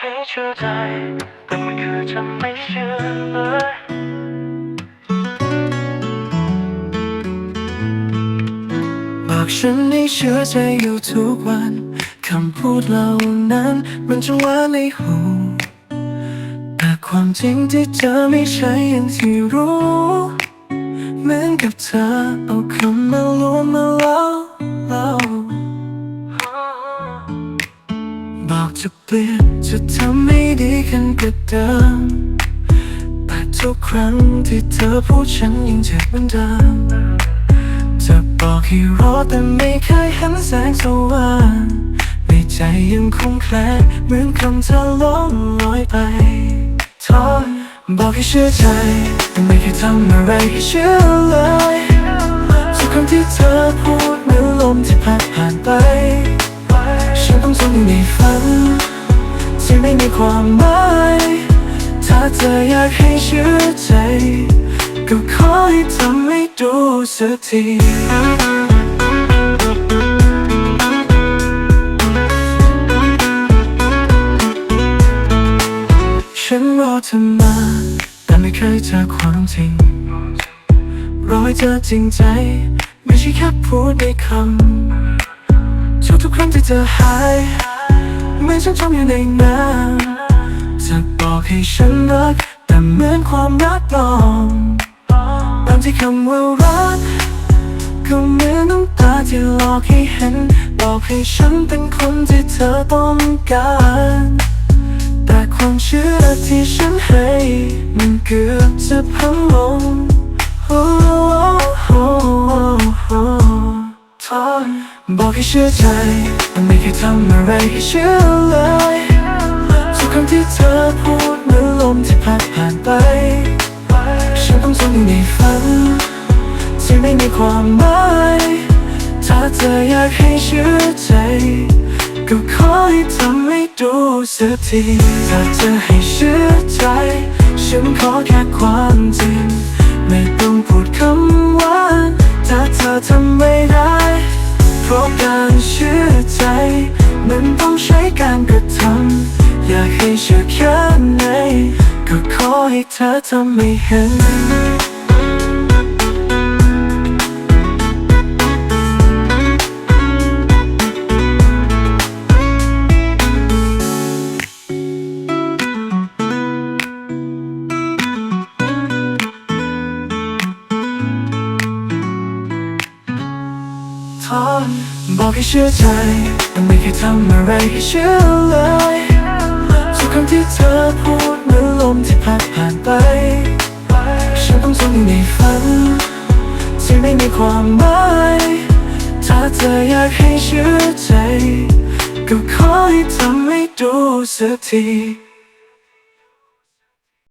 ให้เชื่อใจแต่มันคือจะไม่เชื่อเลยบอกฉันให้เชื่อใจอยู่ทุกวันคำพูดเหล่านั้นมันจะว่าในหูแต่ความจริงที่เธอไม่ใช่อย่างที่รู้ เหมือนกับเธอเอาคำมาลวงมาล่า จะเปลี่ยนจะทำให้ดีขึ้นกว่าเดิมแต่ทุกครั้งที่เธอพูดฉันยังเจ็บเหมือนเดิมจะบอกให้รอแต่ไม่เคยเห็นแสงสว่างในใจยังคงแคลงเหมือนคำเธอล่องลอยไปทอบอกให้เชื่อใจแต่ไม่เคยทำอะไรให้เชื่อเลยทุกคำที่เธอพูดเหมือนลมที่พัดผ่านไปฉันต้องทนในฝันที่ไม่ ความหมาย ถ้าเธออยากให้เชื่อใจ ก็ขอให้ทำให้ดูสักทีฉันรอเธอมา แต่ไม่เคยเจอความจริง รอให้เธอจริงใจ ไม่ใช่แค่พูดในคำทุกทุกๆครั้งที่เธอหาย เหมือนฉันจมอยู่ในน้ำจะบอกให้ฉันรักแต่เหมือนความรักปลอมตามที่คำว่ารักก็เหมือนน้ำตาที่หลอกให้เห็นบอกให้ฉันเป็นคนที่เธอต้องการแต่ความเชื่อที่ฉันให้มันเกือบจะพังลงโอ้โหทอนบอกให้เชื่อใจ ไม่เคยทำอะไรให้เชื่อเลยทุกคำที่เธอพูดเหมือนลมที่พัดผ่านไป ฉันต้องทนอยู่ในฝันที่ไม่มีความหมาย ถ้าเธออยากให้เชื่อใจก็ขอให้ทำให้ดูสักทีถ้าเธอให้เชื่อใจ ฉันขอแค่ความจริง ธอทำไม่เห็น ทอนบอกให้เชื่อใจแต่ไม่เคยทำอะไรให้เชื่อเลย ความหมาย ถ้าเธออยากให้เชื่อใจ ก็ขอให้ทำให้ดูสักที